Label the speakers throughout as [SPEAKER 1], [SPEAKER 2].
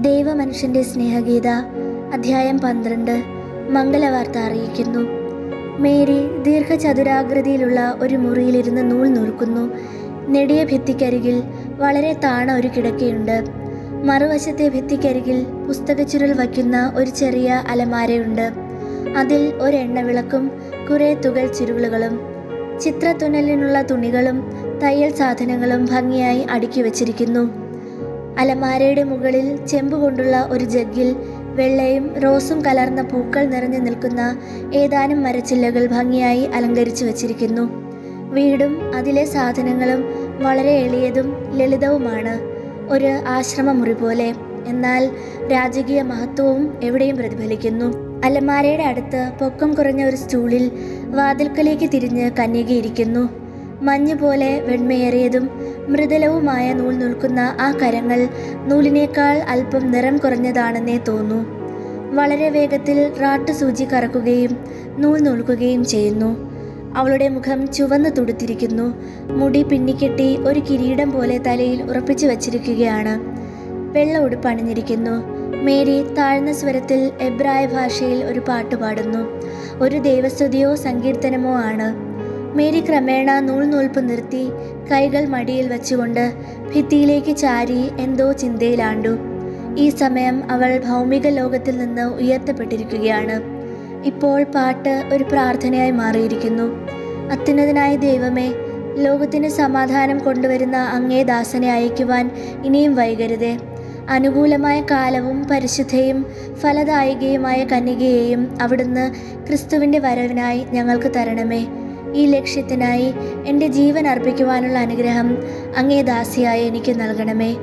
[SPEAKER 1] ദൈവമനുഷ്യന്റെ സ്നേഹഗീത അധ്യായം പന്ത്രണ്ട് മംഗളവാർത്ത അറിയിക്കുന്നു. മേരി ദീർഘചതുരാകൃതിയിലുള്ള ഒരു മുറിയിലിരുന്ന് നൂൽ നൂൽക്കുന്നു നെടിയ ഭിത്തിക്കരികിൽ വളരെ താണ ഒരു കിടക്കയുണ്ട്. മറുവശത്തെ ഭിത്തിക്കരികിൽ പുസ്തകച്ചുരുൾ വയ്ക്കുന്ന ഒരു ചെറിയ അലമാരയുണ്ട്. അതിൽ ഒരെണ്ണ വിളക്കും കുറേ തുകൽ ചുരുളുകളും ചിത്രത്തുന്നലിനുള്ള തുണികളും തയ്യൽ സാധനങ്ങളും ഭംഗിയായി അടുക്കി വച്ചിരിക്കുന്നു. അലമാരയുടെ മുകളിൽ ചെമ്പ് കൊണ്ടുള്ള ഒരു ജഗ്ഗിൽ വെള്ളയും റോസും കലർന്ന പൂക്കൾ നിറഞ്ഞു നിൽക്കുന്ന ഏതാനും മരച്ചില്ലകൾ ഭംഗിയായി അലങ്കരിച്ചു വച്ചിരിക്കുന്നു. വീടും അതിലെ സാധനങ്ങളും വളരെ എളിയതും ലളിതവുമാണ്. ഒരു ആശ്രമമുറി പോലെ. എന്നാൽ രാജകീയ മഹത്വവും എവിടെയും പ്രതിഫലിക്കുന്നു. അലമാരയുടെ അടുത്ത് പൊക്കം കുറഞ്ഞ ഒരു സ്റ്റൂളിൽ വാതിൽക്കലേക്ക് തിരിഞ്ഞ് കന്യകയിരിക്കുന്നു. മഞ്ഞ് പോലെ വെണ്മയേറിയതും മൃദുലവുമായ നൂൽ നിൽക്കുന്ന ആ കരങ്ങൾ നൂലിനേക്കാൾ അല്പം നിറം കുറഞ്ഞതാണെന്നേ തോന്നൂ. വളരെ വേഗത്തിൽ റാട്ട് സൂചി കറക്കുകയും നൂൽ നൂൽക്കുകയും ചെയ്യുന്നു. അവളുടെ മുഖം ചുവന്ന് തുടുത്തിരിക്കുന്നു. മുടി പിന്നിക്കെട്ടി ഒരു കിരീടം പോലെ തലയിൽ ഉറപ്പിച്ചു വച്ചിരിക്കുകയാണ്. വെള്ള ഉടുപ്പ് അണിഞ്ഞിരിക്കുന്നു. മേരി താഴ്ന്ന സ്വരത്തിൽ എബ്രായ ഭാഷയിൽ ഒരു പാട്ട് പാടുന്നു. ഒരു ദൈവസ്തുതിയോ സങ്കീർത്തനമോ ആണ്. മേരി ക്രമേണ നൂൽ നൂൽപ്പ് നിർത്തി കൈകൾ മടിയിൽ വെച്ചുകൊണ്ട് ഭിത്തിയിലേക്ക് ചാരി എന്തോ ചിന്തയിലാണ്ടു. ഈ സമയം അവൾ ഭൗമിക ലോകത്തിൽ നിന്ന് ഉയർത്തപ്പെട്ടിരിക്കുകയാണ്. ഇപ്പോൾ പാട്ട് ഒരു പ്രാർത്ഥനയായി മാറിയിരിക്കുന്നു. അത്യുന്നതനായ ദൈവമേ ലോകത്തിന് സമാധാനം കൊണ്ടുവരുന്ന അങ്ങേ ദാസനെ അയക്കുവാൻ ഇനിയും വൈകരുതേ. അനുകൂലമായ കാലവും പരിശുദ്ധയും ഫലദായികയുമായ കന്യകയെയും അവിടുന്ന് ക്രിസ്തുവിന്റെ വരവിനായി ഞങ്ങൾക്ക് തരണമേ. ഈ ലക്ഷ്യത്തിനായി എന്റെ ജീവൻ അർപ്പിക്കുവാനുള്ള അനുഗ്രഹം അങ്ങേ ദാസിയായി എനിക്ക് നൽകണമേ.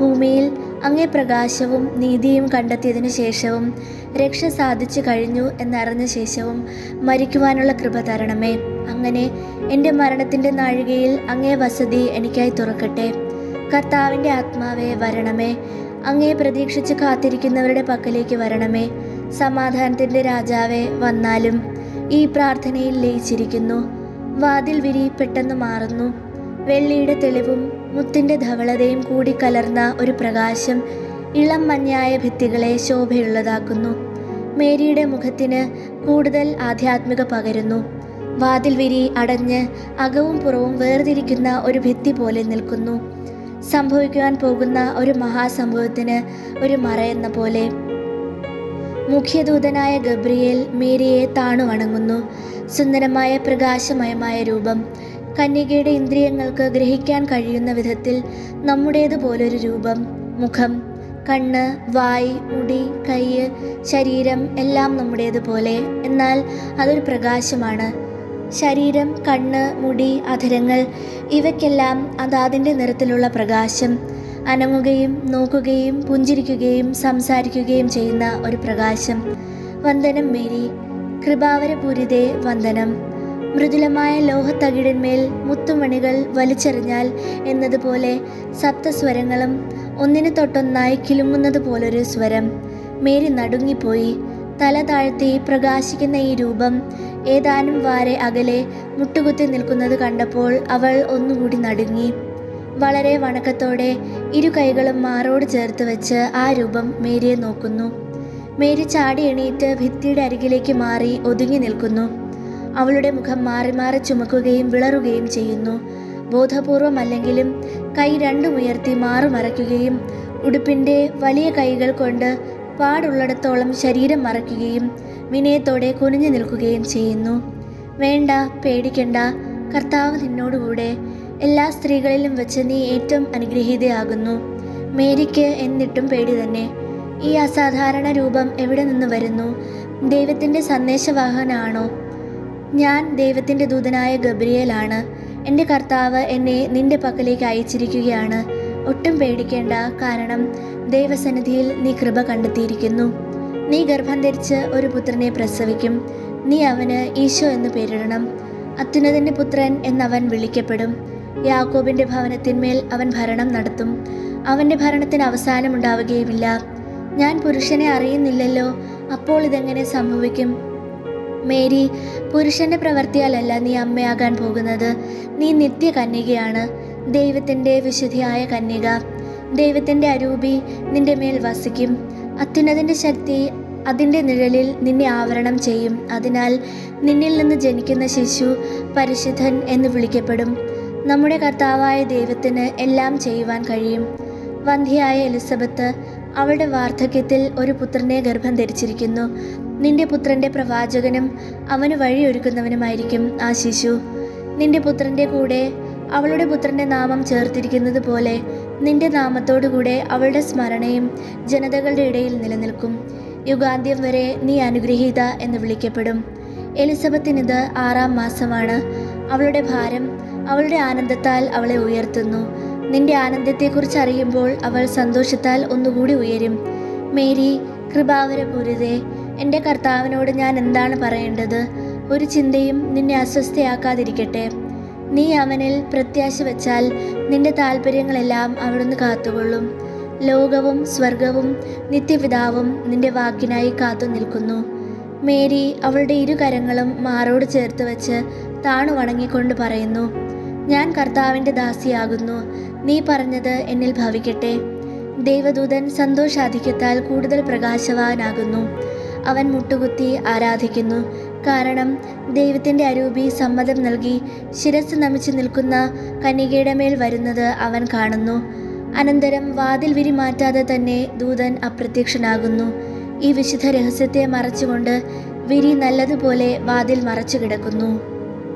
[SPEAKER 1] ഭൂമിയിൽ അങ്ങേ പ്രകാശവും നീതിയും കണ്ടെത്തിയതിനു ശേഷവും രക്ഷ സാധിച്ചു കഴിഞ്ഞു എന്നറിഞ്ഞ ശേഷവും മരിക്കുവാനുള്ള കൃപ തരണമേ. അങ്ങനെ എന്റെ മരണത്തിന്റെ നാഴികയിൽ അങ്ങേ വസതി എനിക്കായി തുറക്കട്ടെ. കർത്താവിന്റെ ആത്മാവെ വരണമേ. അങ്ങേ പ്രതീക്ഷിച്ച് കാത്തിരിക്കുന്നവരുടെ പക്കലേക്ക് വരണമേ. സമാധാനത്തിന്റെ രാജാവെ വന്നാലും ഈ പ്രാർത്ഥനയിൽ ലയിച്ചിരിക്കുന്നു. വാതിൽ വിരി പെട്ടെന്ന് മാറുന്നു. വെള്ളിയുടെ തെളിവും മുത്തിന്റെ ധവളതയും കൂടി കലർന്ന ഒരു പ്രകാശം ഇളം മഞ്ഞായ ഭിത്തികളെ ശോഭയുള്ളതാക്കുന്നു. മേരിയുടെ മുഖത്തിന് കൂടുതൽ ആധ്യാത്മിക പകരുന്നു. വാതിൽ വിരി അടഞ്ഞ് അകവും പുറവും വേർതിരിക്കുന്ന ഒരു ഭിത്തി പോലെ നിൽക്കുന്നു. സംഭവിക്കുവാൻ പോകുന്ന ഒരു മഹാസംഭവത്തിന് ഒരു മറയെന്ന പോലെ മുഖ്യദൂതനായ ഗബ്രിയേൽ മേരിയെ താണു വണങ്ങുന്നു. സുന്ദരമായ പ്രകാശമയമായ രൂപം. കന്യകയുടെ ഇന്ദ്രിയങ്ങൾക്ക് ഗ്രഹിക്കാൻ കഴിയുന്ന വിധത്തിൽ നമ്മുടേതുപോലൊരു രൂപം. മുഖം കണ്ണ് വായ് മുടി കയ്യ് ശരീരം എല്ലാം നമ്മുടേതുപോലെ എന്നാൽ അതൊരു പ്രകാശമാണ്. ശരീരം കണ്ണ് മുടി അധരങ്ങൾ ഇവയ്ക്കെല്ലാം അതാതിന്റെ നിറത്തിലുള്ള പ്രകാശം. അനങ്ങുകയും നോക്കുകയും പുഞ്ചിരിക്കുകയും സംസാരിക്കുകയും ചെയ്യുന്ന ഒരു പ്രകാശം. വന്ദനം മേരി. കൃപാവരപൂരിതേ വന്ദനം. മൃദുലമായ ലോഹത്തകിടിന്മേൽ മുത്തുമണികൾ വലിച്ചെറിഞ്ഞാൽ എന്നതുപോലെ സപ്തസ്വരങ്ങളും ഒന്നിനു തൊട്ടൊന്നായി കിലുങ്ങുന്നത് പോലൊരു സ്വരം. മേരി നടുങ്ങിപ്പോയി. തല താഴ്ത്തി പ്രകാശിക്കുന്ന ഈ രൂപം ഏതാനും വാരെ അകലെ മുട്ടുകുത്തി നിൽക്കുന്നത് കണ്ടപ്പോൾ അവൾ ഒന്നുകൂടി നടുങ്ങി. വളരെ വണക്കത്തോടെ ഇരു കൈകളും മാറോട് ചേർത്ത് വെച്ച് ആ രൂപം മേരിയെ നോക്കുന്നു. മേരി ചാടി എണീറ്റ് ഭിത്തിയുടെ അരികിലേക്ക് മാറി ഒതുങ്ങി നിൽക്കുന്നു. അവളുടെ മുഖം മാറി മാറി ചുമക്കുകയും വിളറുകയും ചെയ്യുന്നു. ബോധപൂർവം അല്ലെങ്കിലും കൈ രണ്ടും ഉയർത്തി മാറുമറയ്ക്കുകയും ഉടുപ്പിന്റെ വലിയ കൈകൾ കൊണ്ട് പാടുള്ളിടത്തോളം ശരീരം മറയ്ക്കുകയും വിനയത്തോടെ കുനിഞ്ഞു നിൽക്കുകയും ചെയ്യുന്നു. വേണ്ട പേടിക്കണ്ട കർത്താവ് നിന്നോടുകൂടെ എല്ലാ സ്ത്രീകളിലും വെച്ച് നീ ഏറ്റവും അനുഗ്രഹീതയാകുന്നു. മേരിക്ക് എന്നിട്ടും പേടി തന്നെ. ഈ അസാധാരണ രൂപം എവിടെ നിന്ന് വരുന്നു? ദൈവത്തിന്റെ സന്ദേശവാഹനാണോ? ഞാൻ ദൈവത്തിന്റെ ദൂതനായ ഗബ്രിയേലാണ്. എന്റെ കർത്താവ് എന്നെ നിന്റെ പക്കലേക്ക് അയച്ചിരിക്കുകയാണ്. ഒട്ടും പേടിക്കേണ്ട കാരണം ദൈവസന്നിധിയിൽ നീ കൃപ കണ്ടെത്തിയിരിക്കുന്നു. നീ ഗർഭം ധരിച്ച് ഒരു പുത്രനെ പ്രസവിക്കും. നീ അവന് ഈശോ എന്ന് പേരിടണം. അത്യുന്നതിന്റെ പുത്രൻ എന്നവൻ വിളിക്കപ്പെടും. യാക്കോബിന്റെ ഭവനത്തിന്മേൽ അവൻ ഭരണം നടത്തും. അവന്റെ ഭരണത്തിന് അവസാനമുണ്ടാവുകയുമില്ല. ഞാൻ പുരുഷനെ അറിയുന്നില്ലല്ലോ അപ്പോൾ ഇതെങ്ങനെ സംഭവിക്കും? മേരി പുരുഷന്റെ പ്രവൃത്തിയാലല്ല നീ അമ്മയാകാൻ പോകുന്നത്. നീ നിത്യ കന്യകയാണ് ദൈവത്തിന്റെ വിശുദ്ധിയായ കന്യക. ദൈവത്തിന്റെ അരൂപി നിന്റെ മേൽ വസിക്കും. അത്യുന്നതിന്റെ ശക്തി അതിന്റെ നിഴലിൽ നിന്നെ ആവരണം ചെയ്യും. അതിനാൽ നിന്നിൽ നിന്ന് ജനിക്കുന്ന ശിശു പരിശുദ്ധൻ എന്ന് വിളിക്കപ്പെടും. നമ്മുടെ കർത്താവായ ദൈവത്തിന് എല്ലാം ചെയ്യുവാൻ കഴിയും. വന്ധ്യയായ എലിസബത്ത് അവളുടെ വാർദ്ധക്യത്തിൽ ഒരു പുത്രനെ ഗർഭം ധരിച്ചിരിക്കുന്നു. നിന്റെ പുത്രന്റെ പ്രവാചകനും അവന് വഴിയൊരുക്കുന്നവനുമായിരിക്കും ആ ശിശു. നിന്റെ പുത്രന്റെ കൂടെ അവളുടെ പുത്രന്റെ നാമം ചേർത്തിരിക്കുന്നത് പോലെ നിന്റെ നാമത്തോടുകൂടെ അവളുടെ സ്മരണയും ജനതകളുടെ ഇടയിൽ നിലനിൽക്കും. യുഗാന്ത്യം വരെ നീ അനുഗ്രഹീത എന്ന് വിളിക്കപ്പെടും. എലിസബത്തിനിത് ആറാം മാസമാണ്. അവളുടെ ഭാരം അവളുടെ ആനന്ദത്താൽ അവളെ ഉയർത്തുന്നു. നിന്റെ ആനന്ദത്തെക്കുറിച്ച് അറിയുമ്പോൾ അവൾ സന്തോഷത്താൽ ഒന്നുകൂടി ഉയരും. മേരി കൃപാവരപൂരിതേ എന്റെ കർത്താവിനോട് ഞാൻ എന്താണ് പറയേണ്ടത്? ഒരു ചിന്തയും നിന്നെ അസ്വസ്ഥയാക്കാതിരിക്കട്ടെ. നീ അവനിൽ പ്രത്യാശ വച്ചാൽ നിന്റെ താല്പര്യങ്ങളെല്ലാം അവിടുന്ന് കാത്തുകൊള്ളും. ലോകവും സ്വർഗവും നിത്യപിതാവും നിന്റെ വാക്കിനായി കാത്തു നിൽക്കുന്നു. മേരി അവളുടെ ഇരു കരങ്ങളും മാറോട് ചേർത്ത് വെച്ച് താണു വണങ്ങിക്കൊണ്ട് പറയുന്നു. ഞാൻ കർത്താവിന്റെ ദാസിയാകുന്നു. നീ പറഞ്ഞത് എന്നിൽ ഭവിക്കട്ടെ. ദൈവദൂതൻ സന്തോഷാധിക്യത്താൽ കൂടുതൽ പ്രകാശവാനാകുന്നു. അവൻ മുട്ടുകുത്തി ആരാധിക്കുന്നു. കാരണം ദൈവത്തിന്റെ അരൂപി സമ്മതം നൽകി ശിരസ് നമിച്ചു നിൽക്കുന്ന കന്യകയുടെ മേൽ വരുന്നത് അവൻ കാണുന്നു. അനന്തരം വാതിൽ വിരി മാറ്റാതെ തന്നെ ദൂതൻ അപ്രത്യക്ഷനാകുന്നു. ഈ വിശുദ്ധ രഹസ്യത്തെ മറച്ചുകൊണ്ട് വിരി നല്ലതുപോലെ വാതിൽ മറച്ചു കിടക്കുന്നു.